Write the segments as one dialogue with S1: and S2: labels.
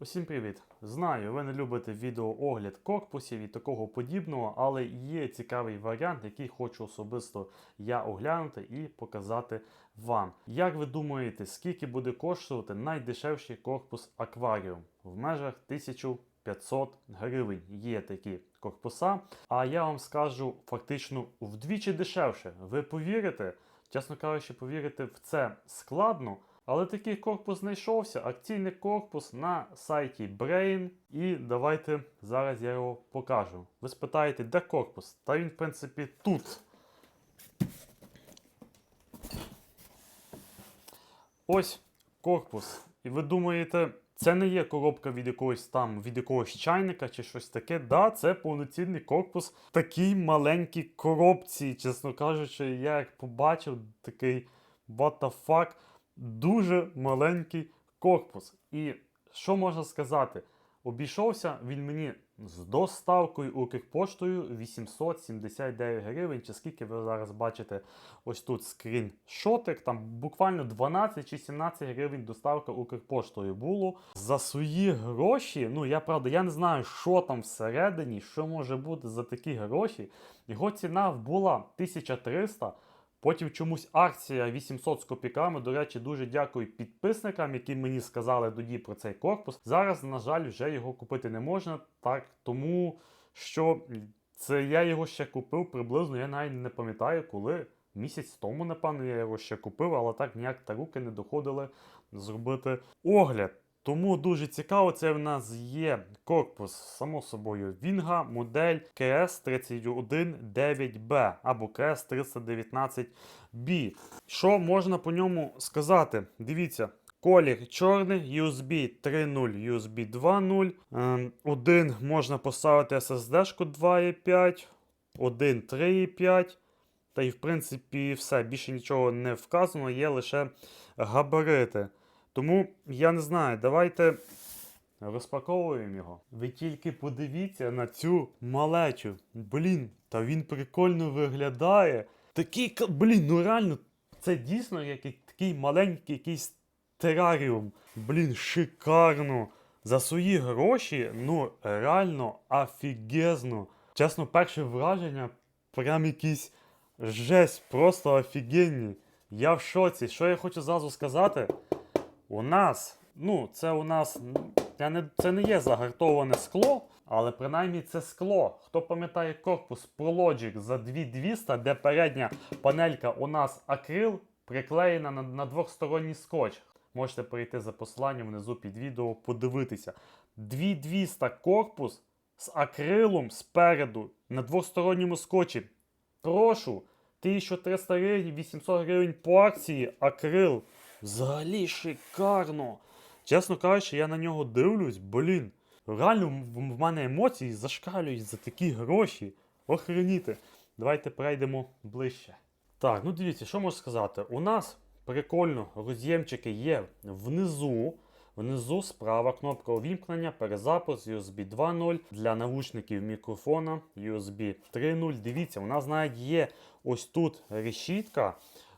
S1: Усім привіт! Знаю, ви не любите відеоогляд корпусів і такого подібного, але є цікавий варіант, який хочу особисто я оглянути і показати вам. Як ви думаєте, скільки буде коштувати найдешевший корпус акваріум? В межах 1500 гривень є такі корпуса. А я вам скажу фактично вдвічі дешевше. Ви повірите? Чесно кажучи, повірити в це складно. Але такий корпус знайшовся, акційний корпус на сайті Brain. І давайте зараз я його покажу. Ви спитаєте, де корпус? Та він, в принципі, тут. Ось корпус. І ви думаєте, це не є коробка від якогось там, від якогось чайника чи щось таке. Да, це повноцінний корпус в такій маленькій коробці. Чесно кажучи, я як побачив такий what the fuck, дуже маленький корпус. І що можна сказати? Обійшовся він мені з доставкою Укрпоштою 879 гривень, чи скільки ви зараз бачите ось тут скріншотик. Там буквально 12 чи 17 гривень доставка Укрпоштою було. За свої гроші, ну я правда, я не знаю, що там всередині, що може бути за такі гроші. Його ціна була 1300. Потім чомусь акція 800 з копійками. До речі, дуже дякую підписникам, які мені сказали тоді про цей корпус. Зараз, на жаль, вже його купити не можна. Так, тому що це я його ще купив приблизно. Я навіть не пам'ятаю, коли місяць тому, напевно, я його ще купив, але так ніяк та руки не доходили зробити огляд. Тому дуже цікаво, це в нас є корпус, само собою, Вінга, модель КС-31-9Б або КС-319B. Що можна по ньому сказати? Дивіться, колір чорний, USB 3.0, USB 2.0. Ем, Один можна поставити SSD-шку 2.5, один 3.5. Та й в принципі все. Більше нічого не вказано, є лише габарити. Тому я не знаю, давайте розпаковуємо його. Ви тільки подивіться на цю малечу. Блін, та він прикольно виглядає. Такий, блін, ну реально, це дійсно як і- такий маленький якийсь тераріум. Блін, шикарно. За свої гроші, ну реально офігезно. Чесно, перше враження, прям якийсь жесть, просто офігенні. Я в шоці. Що я хочу зразу сказати? У нас, ну, це у нас це не, це не є загартоване скло, але принаймні це скло. Хто пам'ятає корпус ProLogic за 2200, де передня панелька у нас акрил приклеєна на, на двохсторонній скотч. Можете перейти за посиланням внизу під відео, подивитися. 2200 корпус з акрилом спереду на двосторонньому скотчі. Прошу, 1300 гривень, 800 гривень по акції, акрил. Взагалі шикарно. Чесно кажучи, я на нього дивлюсь, блін. Реально в мене емоції зашкалюють за такі гроші. Охреніти. Давайте перейдемо ближче. Так, ну дивіться, що можу сказати. У нас прикольно роз'ємчики є внизу. Внизу справа кнопка увімкнення, перезапуск, USB 2.0 для навушників мікрофона, USB 3.0. Дивіться, у нас навіть є ось тут решітка.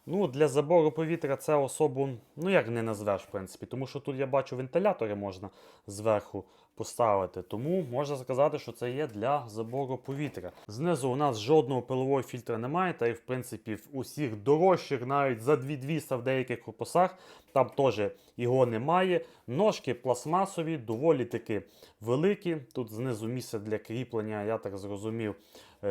S1: Ну, для забору повітря це особу, ну як не назвеш, в принципі, тому що тут я бачу вентилятори можна зверху поставити. Тому можна сказати, що це є для забору повітря. Знизу у нас жодного пилового фільтра немає, та й в принципі в усіх дорожчих, навіть за 2200 в деяких корпусах, там теж його немає. Ножки пластмасові, доволі таки великі. Тут знизу місце для кріплення, я так зрозумів,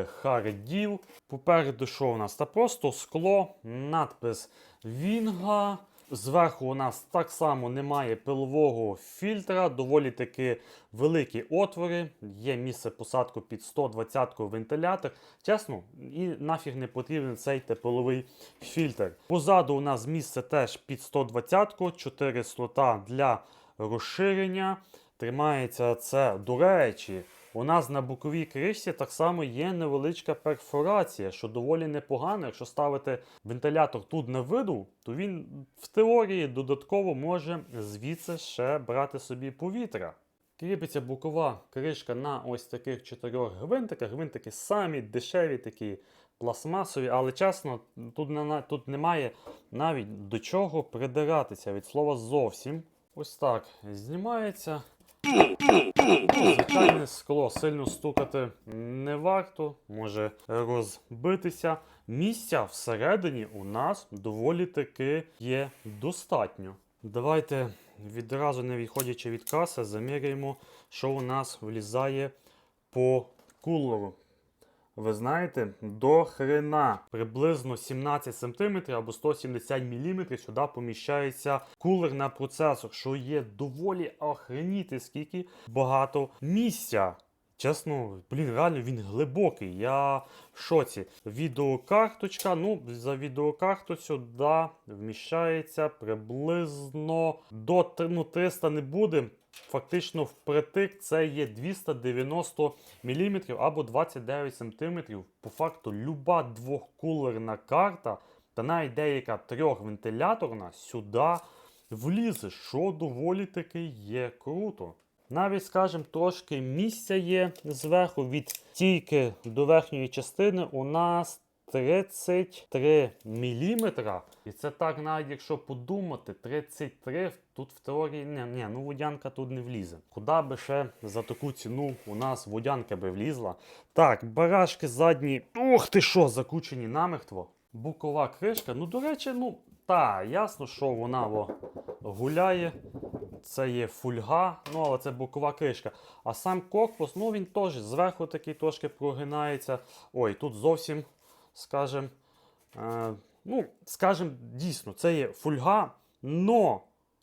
S1: хардів. Попереду що у нас? Та просто скло, надпис Вінга. Зверху у нас так само немає пилового фільтра, доволі таки великі отвори. Є місце посадку під 120 вентилятор. Чесно, і нафіг не потрібен цей тепловий фільтр. Позаду у нас місце теж під 120, 4 слота для розширення. Тримається це, до речі, у нас на боковій кришці так само є невеличка перфорація, що доволі непогано. Якщо ставити вентилятор тут на виду, то він в теорії додатково може звідси ще брати собі повітря. Кріпиться бокова кришка на ось таких чотирьох гвинтиках. Гвинтики самі дешеві такі пластмасові, але чесно, тут, не, тут немає навіть до чого придиратися від слова зовсім. Ось так знімається. Звичайне скло сильно стукати не варто, може розбитися. Місця всередині у нас доволі таки є достатньо. Давайте відразу не відходячи від каси, заміряємо, що у нас влізає по кулеру. Ви знаєте, до хрена приблизно 17 см або 170 мм сюди поміщається кулер на процесор, що є доволі охреніти, скільки багато місця. Чесно, блін, реально він глибокий. Я в шоці. Відеокарточка. Ну, за відеокарту сюди вміщається приблизно до ну, 300 не буде. Фактично впритик це є 290 мм або 29 см. По факту, люба двохкулерна карта, та навіть деяка трьохвентиляторна сюди влізе, що доволі таки є круто. Навіть, скажімо, трошки місця є зверху від стійки до верхньої частини у нас 33 мм. І це так, навіть якщо подумати, 33 тут в теорії ні, ні, ну водянка тут не влізе. Куди би ще за таку ціну у нас водянка би влізла. Так, барашки задні. Ух ти що, закучені намертво. Бокова кришка. Ну, до речі, ну, та, ясно, що вона во, гуляє. Це є фульга, ну але це бокова кришка. А сам корпус, ну він теж зверху такий трошки прогинається. Ой, тут зовсім, скажем, е, ну, скажем, дійсно, це є фульга, но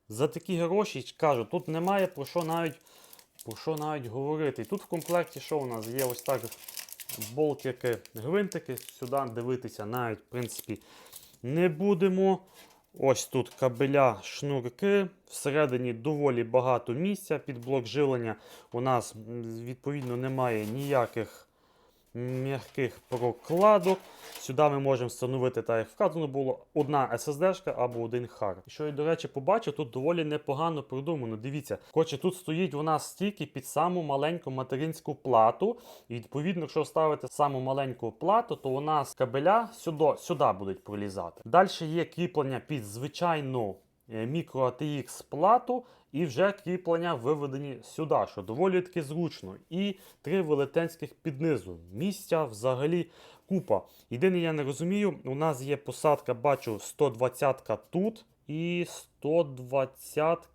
S1: за такі гроші кажу, тут немає про що навіть про що навіть говорити. І тут в комплекті що у нас є ось так болтики, гвинтики. Сюди дивитися навіть, в принципі, не будемо. Ось тут кабеля, шнурки. Всередині доволі багато місця під блок живлення. У нас відповідно немає ніяких м'яких прокладок. Сюди ми можемо встановити, так як вказано було, одна SSD або один хар. Що я, до речі, побачив, тут доволі непогано продумано. Дивіться, хоче тут стоїть у нас стільки під саму маленьку материнську плату. І відповідно, якщо ставити саму маленьку плату, то у нас кабеля сюди, сюди будуть пролізати. Далі є кріплення під звичайну е, мікро ATX плату. І вже кріплення виведені сюди, що доволі таки зручно. І три велетенських піднизу. Місця взагалі купа. Єдине, я не розумію, у нас є посадка, бачу, 120 тут і 120.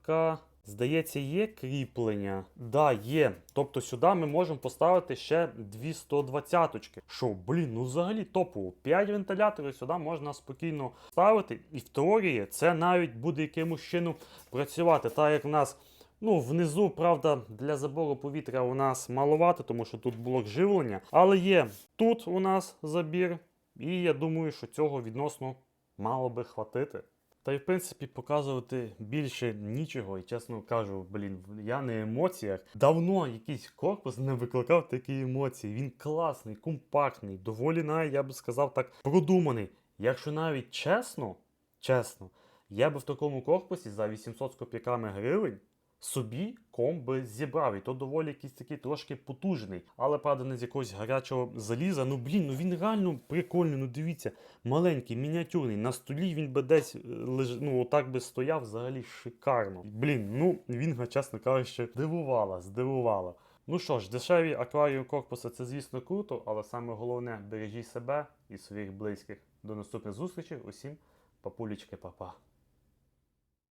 S1: Здається, є кріплення. Да, є. Тобто сюди ми можемо поставити ще дві 120 Що, блін, ну взагалі топово. 5 вентиляторів сюди можна спокійно ставити. І в теорії це навіть буде якимось чином працювати. Так як в нас Ну, внизу, правда, для забору повітря у нас маловато, тому що тут блок живлення. Але є тут у нас забір, і я думаю, що цього відносно мало би хватити. Та й в принципі показувати більше нічого. І чесно кажу, блін, я на емоціях. Давно якийсь корпус не викликав такі емоції. Він класний, компактний, доволі навіть, я би сказав так, продуманий. Якщо навіть чесно, чесно, я би в такому корпусі за 800 з копійками гривень собі комп би зібрав. І то доволі якийсь такий трошки потужний. Але правда, не з якогось гарячого заліза. Ну блін, ну він реально прикольний. Ну дивіться, маленький, мініатюрний. На столі він би десь е, леж... ну отак би стояв взагалі шикарно. Блін, ну він, чесно кажучи, здивувала, здивувала. Ну що ж, дешеві акваріум корпуси це, звісно, круто, але саме головне бережіть себе і своїх близьких. До наступних зустрічей. Усім папулечки, папа.